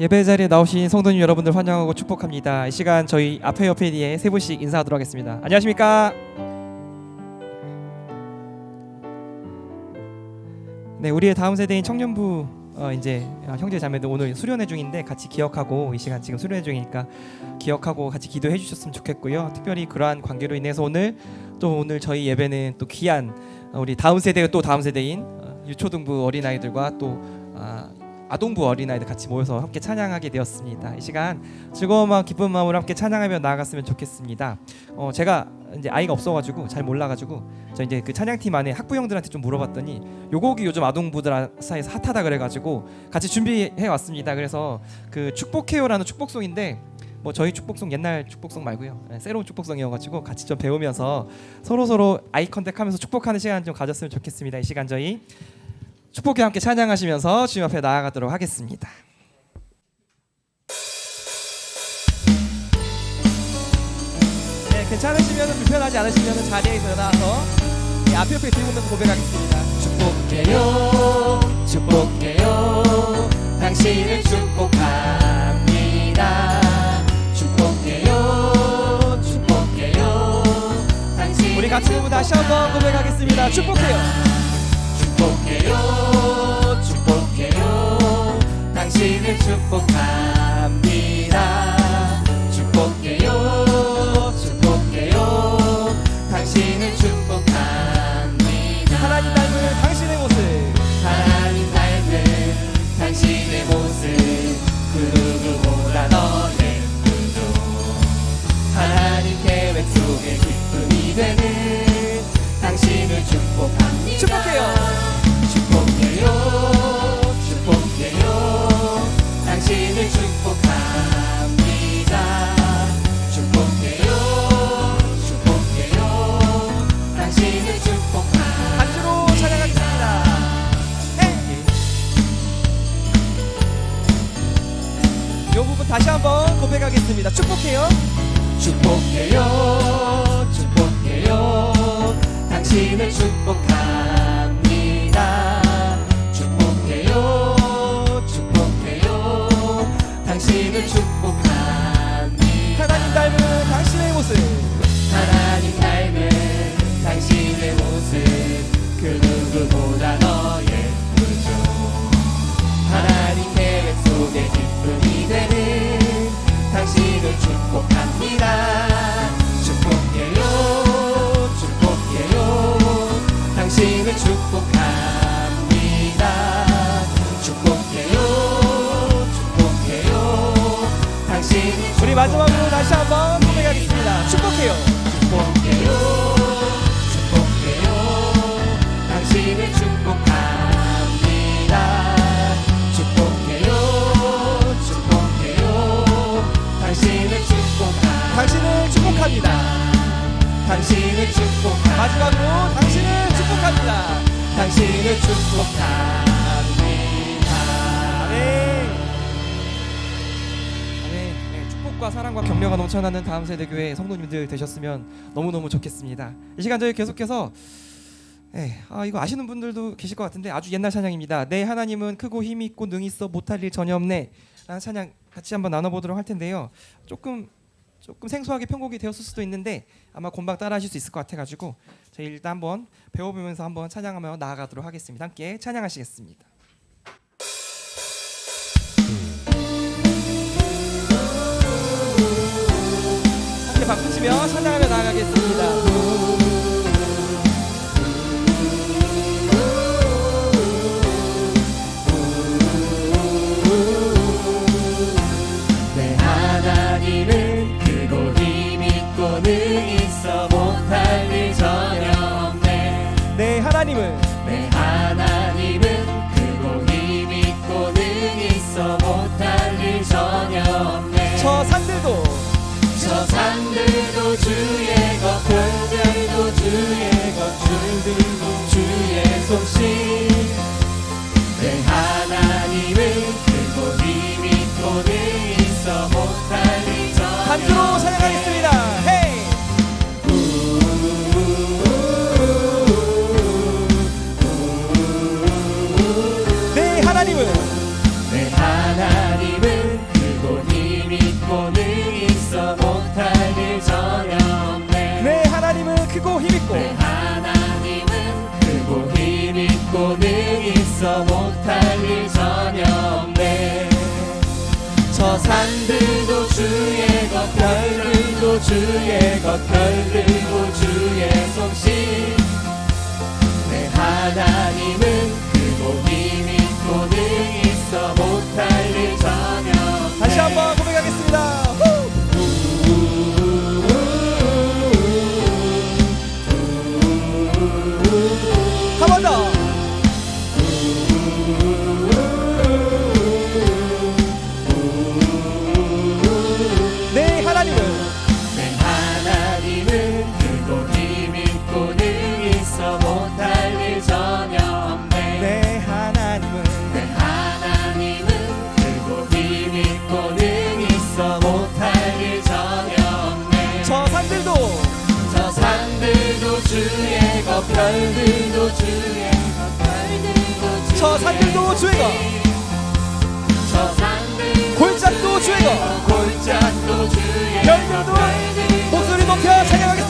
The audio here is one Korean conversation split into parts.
예배 자리에 나오신 성도님 여러분들 환영하고 축복합니다. 이 시간 저희 앞에 옆에 뒤에 세 분씩 인사하도록 하겠습니다. 안녕하십니까? 네, 우리의 다음 세대인 청년부 어, 이제 형제 자매들 오늘 수련회 중인데 같이 기억하고 이 시간 지금 수련회 중이니까 기억하고 같이 기도해 주셨으면 좋겠고요. 특별히 그러한 관계로 인해서 오늘 또 오늘 저희 예배는 또 귀한 어, 우리 다음 세대가 또 다음 세대인 어, 유초등부 어린아이들과 또 아, 아동부 어린아이들 같이 모여서 함께 찬양하게 되었습니다. 이 시간 즐거운 마음 기쁜 마음으로 함께 찬양하며 나아갔으면 좋겠습니다. 어, 제가 이제 아이가 없어가지고 잘 몰라가지고 저 이제 그 찬양팀 안에 학부형들한테 좀 물어봤더니 요 곡이 요즘 아동부들 사이에서 핫하다 그래가지고 같이 준비해 왔습니다. 그래서 그 축복해요라는 축복송인데 뭐 저희 축복송 옛날 축복송 말고요 네, 새로운 축복송이어가지고 같이 좀 배우면서 서로 서로 아이 컨택하면서 축복하는 시간 좀 가졌으면 좋겠습니다. 이 시간 저희 축복해 함께 찬양하시면서 주님 앞에 나아가도록 하겠습니다. 네, 괜찮으시면 불편하지 않으시면 자리에서 일어나서 이 앞에 옆에 들고 있는 고백하겠습니다. 축복해요 축복해요 당신을 축복합니다 축복해요 축복해요 당신 우리 같이 다시 한번 고백하겠습니다. 축복해요. 축복해요. 축복해요. 당신을 축복합니다 이 부분 다시 한번 고백하겠습니다. 축복해요. 축복해요 축복해요 당신을 축복합니다 축복해요 축복해요 당신을 축복 마지막으로 다시 한번 고백하겠습니다. 축복해요. 축복해요 축복해요 당신을 축복합니다 축복해요 축복해요 당신을 축복합니다 당신을 축복합니다. 당신을 축복합니다 마지막으로 당신을 축복합니다. 당신을 축복합니다 복과 사랑과 격려가 넘쳐나는 다음 세대 교회 성도님들 되셨으면 너무 너무 좋겠습니다. 이 시간 저희 계속해서 예, 아 이거 아시는 분들도 계실 것 같은데 아주 옛날 찬양입니다. 내 하나님은 크고 힘 있고 능 있어 못할 일 전혀 없네. 라는 찬양 같이 한번 나눠보도록 할 텐데요. 조금 조금 생소하게 편곡이 되었을 수도 있는데 아마 금방 따라하실 수 있을 것 같아가지고 저희 일단 한번 배워보면서 한번 찬양하며 나아가도록 하겠습니다. 함께 찬양하시겠습니다. 바꾸시며 찬양하며 나아가겠습니다. 내 하나님은 크고 힘 있고 능 있어 못할 저 산들도 주의 것 별들도 주의 것 별들도 주의 솜씨 내 하나님은 크고 힘 있고 능 있어 못할 일 전혀. 다시 한번 고백하겠습니다. 후! 한번 더. 산들도 주의 것저 산들 골짜기도 주의 것 골짜기도 주의 것 별들도 목소리 높여 찬양하겠습니다.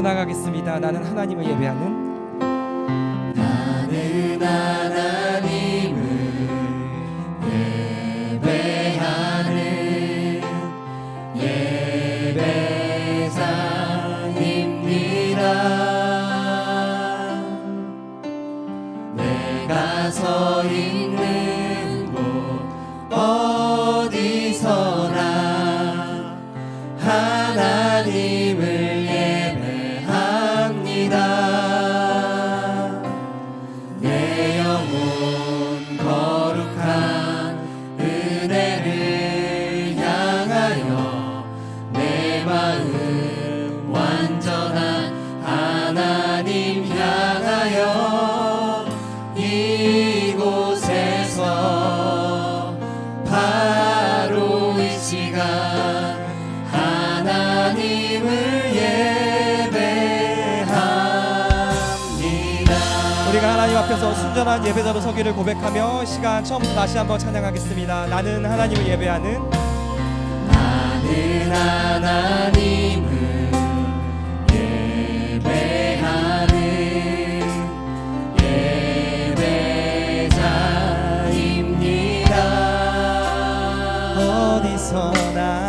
나가겠습니다. 나는 하나님을 예배하는 나는 하나님 앞에서 순전한 예배자로 서기를 고백하며 시간 처음부터 다시 한번 찬양하겠습니다. 나는 하나님을 예배하는 나는 하나님을 예배하는 예배자입니다. 어디서나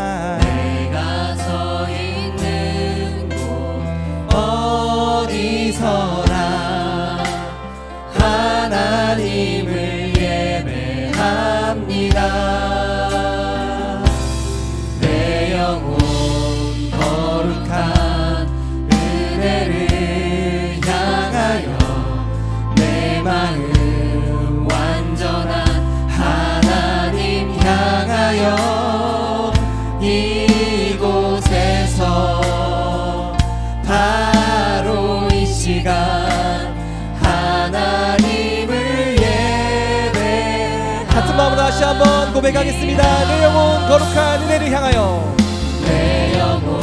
다시 한번 고백하겠습니다. 내 영혼 거룩한 은혜를 향하여 내 영혼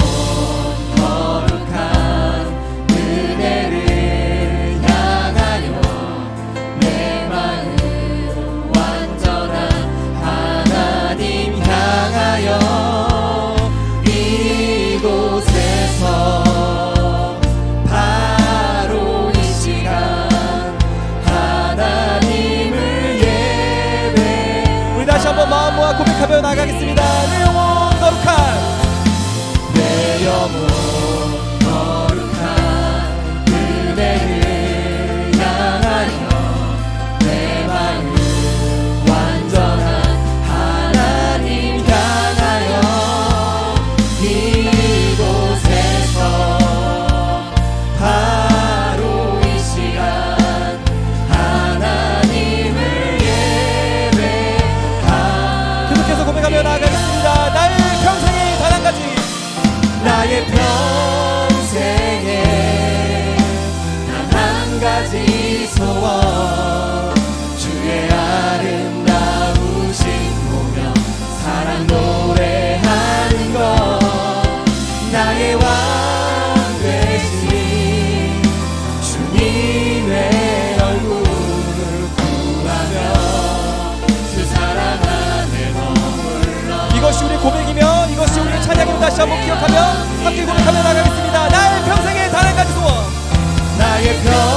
다시 한번 기억하며 함께 고백하며 나가겠습니다. 나의 평생의 다른 가지 소원. 나의 평